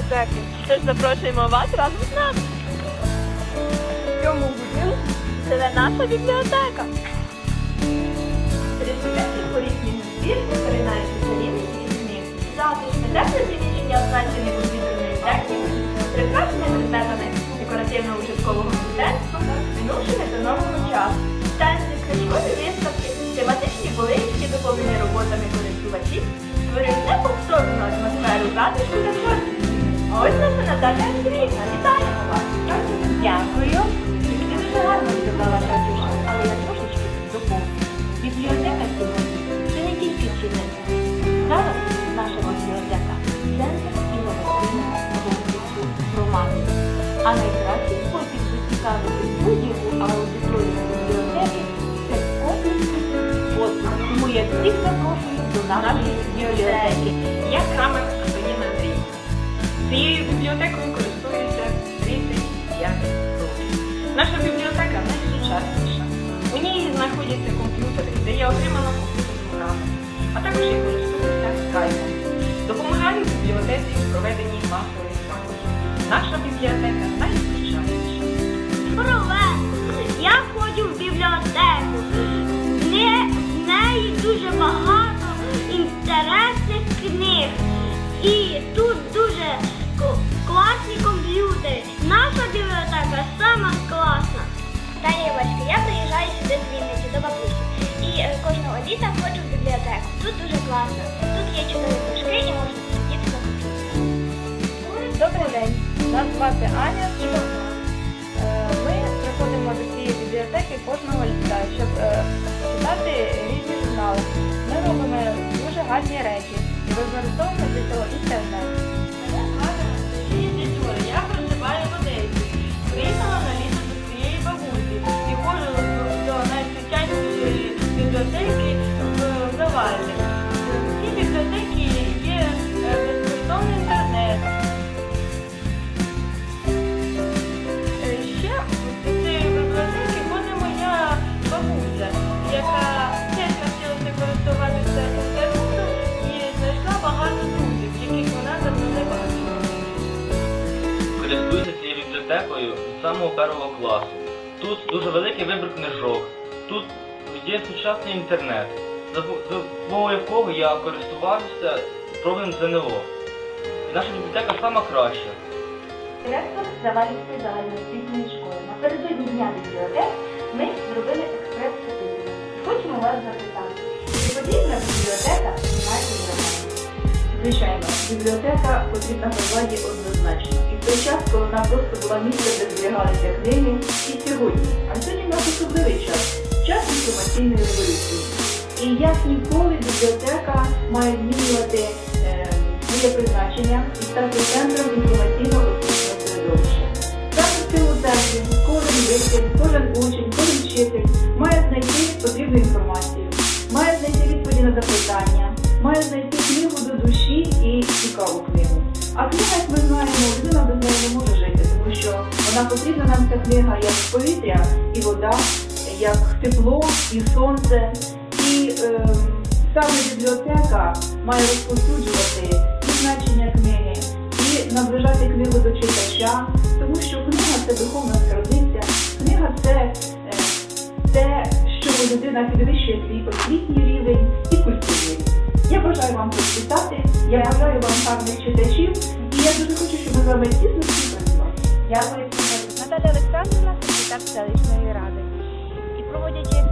бібліотеки. Тож запрошуємо вас разом з нами. В цьому будинку живе наша бібліотека. Сучасних порізних збірки перенаючи чарівні книг. Затишне тепле приміщення оснащене комп'ютерною технікою, прикрашене предметами декоративно-участкового мистецтва, минувшими та нового часу. Стенди, книжкові виставки, тематичні полички, доповнені роботами користувачів, створюють неповторну атмосферу затишку та творчості. А ось наша Наталя Андріївна, вітаємо вас! Дякую. Ти дуже гарно сказала Катюша, але я трошечки доповню. Бібліотека сьогодні це не тільки чинниця. Зараз наша бібліотека центр інноваційного розвитку громади. А найкращий спосіб зацікавити будь-яку аудиторію бібліотеки це комплексний послуг. Тому я всіх запрошую до нашої бібліотеки. Я Андріївна. Бібліотекою користуюся 35 років. Наша бібліотека найсучасніша. У ній знаходяться комп'ютери, де є отримана комп'ютерну програму, а також я користуюся скайпом. Допомагаю бібліотеці в проведенні масових заходів. Наша бібліотека найсучасніша. Я ходжу в бібліотеку. В неї дуже багато інтересних книг. І тут Тут дуже класно. Тут є чотири книжки і можна сидіти на комп'ютері. Добрий день, нас звати Аня і Богдан. Е, Ми приходимо до цієї бібліотеки кожного літа, щоб е, читати різні журнали. Ми робимо дуже гарні речі використовуємо для цього інтернет. Користуюся цією бібліотекою з самого першого класу. Тут дуже великий вибір книжок. Тут є сучасний інтернет, за допомогою якого я користувався пробним ЗНО. Наша бібліотека сама краща. Директор Завалівської загальноосвітньої школи. Напередодні дня бібліотек ми зробили експрес-опитування. Хочемо вас запитати, чи потрібна бібліотека? Звичайно, бібліотека потрібна громаді однозначно. І в той час, коли вона просто була місце, де зберігалися книги, і сьогодні. А сьогодні в нас особливий час, час інформаційної революції. І як ніколи бібліотека має змінювати е, своє призначення і стати центром інформаційного освітнього середовища. Саме в цьому центрі кожен вчитель, кожен учень, кожен вчитель має знайти потрібну інформацію, має знайти відповіді на запитання, має знайти потрібна нам ця книга як повітря і вода, як тепло і сонце. І ем, саме бібліотека має розповсюджувати і значення книги, і наближати книгу до читача, тому що книга це духовна скарбниця, книга це е, те, що людина підвищує свій освітній рівень і культурний. Я бажаю вам прочитати, я бажаю вам гарних читачів, і я дуже хочу, щоб ми з вами тісно співпрацювали. Дякую. Наталя Олександрівна, секретар селищної ради. І проводячи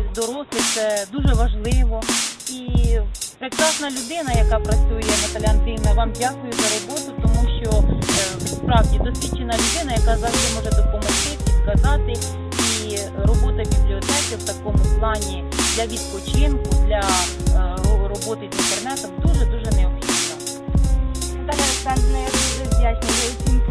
і. Це дуже важливо. І прекрасна людина, яка працює, Наталя Андріївна, вам дякую за роботу, тому що е, справді досвідчена людина, яка завжди може допомогти, підказати. І робота бібліотеки в такому плані для відпочинку, для е, роботи з інтернетом дуже-дуже необхідно. Наталя Олександрівна, я дуже вдячна за оцінку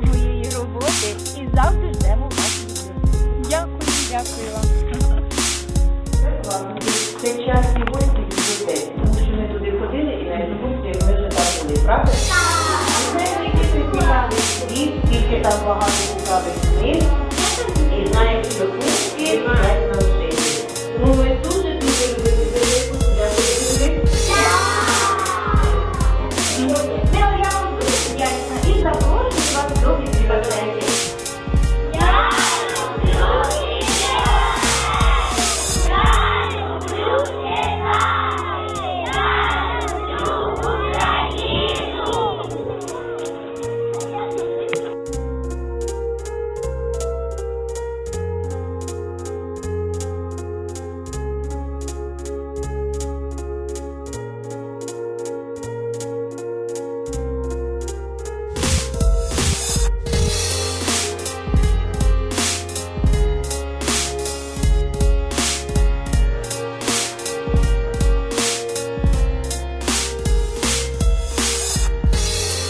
heart.